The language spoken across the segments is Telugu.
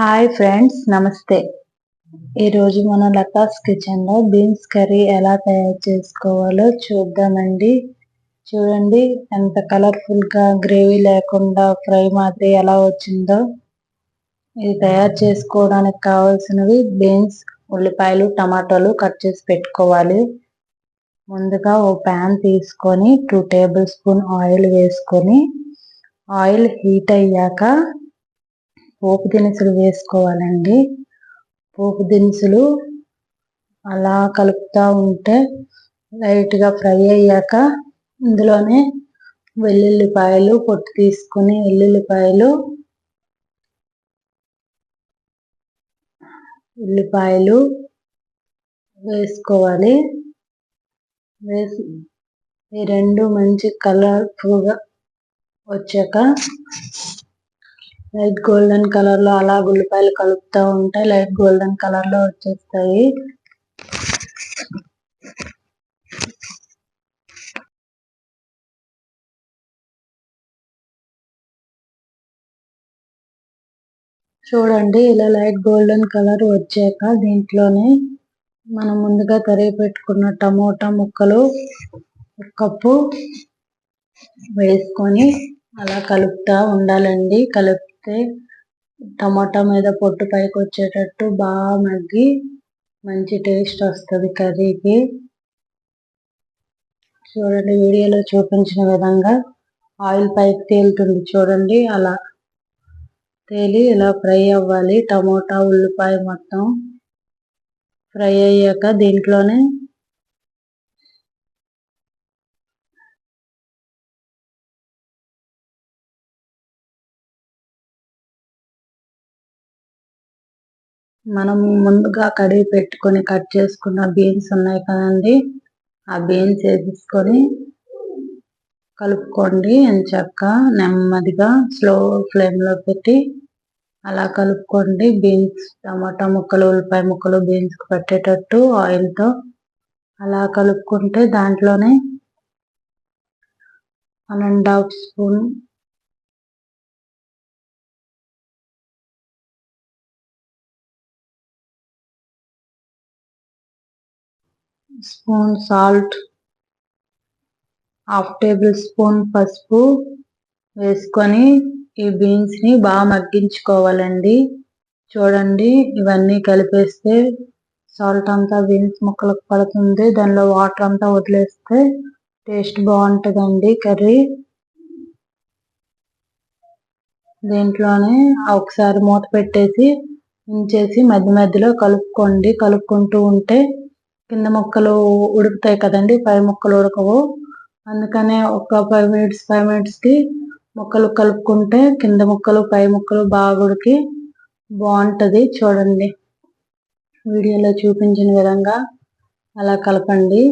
హాయ్ ఫ్రెండ్స్ నమస్తే. ఈరోజు మన లతాస్ కిచెన్లో బీన్స్ కర్రీ ఎలా తయారు చేసుకోవాలో చూద్దామండి. చూడండి ఎంత కలర్ఫుల్గా గ్రేవీ లేకుండా ఫ్రై మాదిరి ఎలా వచ్చిందో. ఇది తయారు చేసుకోవడానికి కావాల్సినవి బీన్స్ ఉల్లిపాయలు టమాటాలు కట్ చేసి పెట్టుకోవాలి. ముందుగా ఓ ప్యాన్ తీసుకొని టూ టేబుల్ స్పూన్ ఆయిల్ వేసుకొని ఆయిల్ హీట్ అయ్యాక పోపు దినుసులు వేసుకోవాలండి. పోపు దినుసులు అలా కలుపుతూ ఉంటే లైట్గా ఫ్రై అయ్యాక ఇందులోనే వెల్లుల్లిపాయలు పొట్టు తీసుకుని వెల్లుల్లిపాయలు ఉల్లిపాయలు వేసుకోవాలి. వేసి ఈ రెండు మంచి కలర్ఫుల్గా వచ్చాక లైట్ గోల్డెన్ కలర్లో అలా ఉల్లిపాయలు కలుపుతూ ఉంటే లైట్ గోల్డెన్ కలర్లో వచ్చేస్తాయి. చూడండి ఇలా లైట్ గోల్డెన్ కలర్ వచ్చాక దీంట్లోనే మనం ముందుగా తరిగి పెట్టుకున్న టమోటా ముక్కలు కప్పు వేసుకొని అలా కలుపుతూ ఉండాలండి. కలుపు వేస్తే టమాటా మీద పొట్టు పైకి వచ్చేటట్టు బాగా మగ్గి మంచి టేస్ట్ వస్తుంది కర్రీకి. చూడండి వీడియోలో చూపించిన విధంగా ఆయిల్ పైకి తేలుతుంది చూడండి అలా తేలి ఇలా ఫ్రై అవ్వాలి. టమోటా ఉల్లిపాయ మొత్తం ఫ్రై అయ్యాక దీంట్లోనే మనం ముందుగా కడిగి పెట్టుకొని కట్ చేసుకున్న బీన్స్ ఉన్నాయి కదండి. ఆ బీన్స్ వేసేసుకొని కలుపుకోండి ఎంచక్క నెమ్మదిగా స్లో ఫ్లేమ్లో పెట్టి అలా కలుపుకోండి. బీన్స్ టమాటా ముక్కలు ఉల్లిపాయ ముక్కలు బీన్స్కి పెట్టేటట్టు ఆయిల్తో అలా కలుపుకుంటే దాంట్లోనే one and half spoon spoon salt half tablespoon పసుపు వేసుకొని ఈ బీన్స్ని బాగా మగ్గించుకోవాలండి. చూడండి ఇవన్నీ కలిపేస్తే సాల్ట్ అంతా బీన్స్ ముక్కలకు పడుతుంది. దానిలో వాటర్ అంతా వదిలేస్తే టేస్ట్ బాగుంటుందండి కర్రీ. దీంట్లోనే ఒకసారి మూత పెట్టేసి ఉంచేసి మధ్య మధ్యలో కలుపుకోండి. కలుపుకుంటూ ఉంటే కింద ముక్కలు ఉడుకుతాయి కదండి పై ముక్కలు ఉడకవు. అందుకనే ఒక ఫైవ్ మినిట్స్ ఫైవ్ మినిట్స్కి ముక్కలు కలుపుకుంటే కింద ముక్కలు పై ముక్కలు బాగా ఉడికి బాగుంటుంది చూడండి. వీడియోలో చూపించిన విధంగా అలా కలపండి.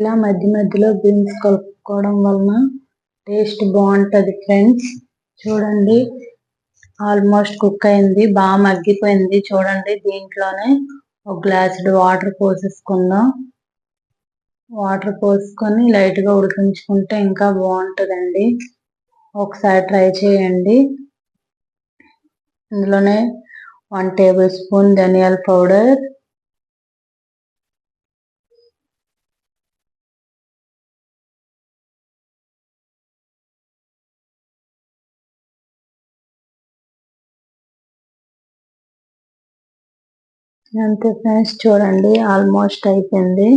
ఇలా మధ్య మధ్యలో బీన్స్ కలుపుకోవడం వలన టేస్ట్ బాగుంటుంది ఫ్రెండ్స్. చూడండి. ఆల్మోస్ట్ కుక్ అయింది బాగా మగ్గిపోయింది చూడండి దీంట్లోనే. ఒక గ్లాసుడు వాటర్ పోసేసుకుందాం. వాటర్ పోసుకొని లైట్గా ఉడికించుకుంటే ఇంకా బాగుంటుందండి. ఒకసారి ట్రై చేయండి. ఇందులోనే వన్ టేబుల్ స్పూన్ ధనియాల పౌడర్ అంతే ఫ్రెండ్స్ చూడండి ఆల్మోస్ట్ అయిపోయింది.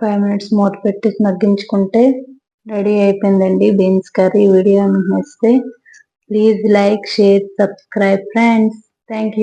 ఫైవ్ మినిట్స్ మూత పెట్టి మగ్గించుకుంటే రెడీ అయిపోయిందండి బీన్స్ కర్రీ వీడియో నచ్చితే please like share subscribe friends. Thank you.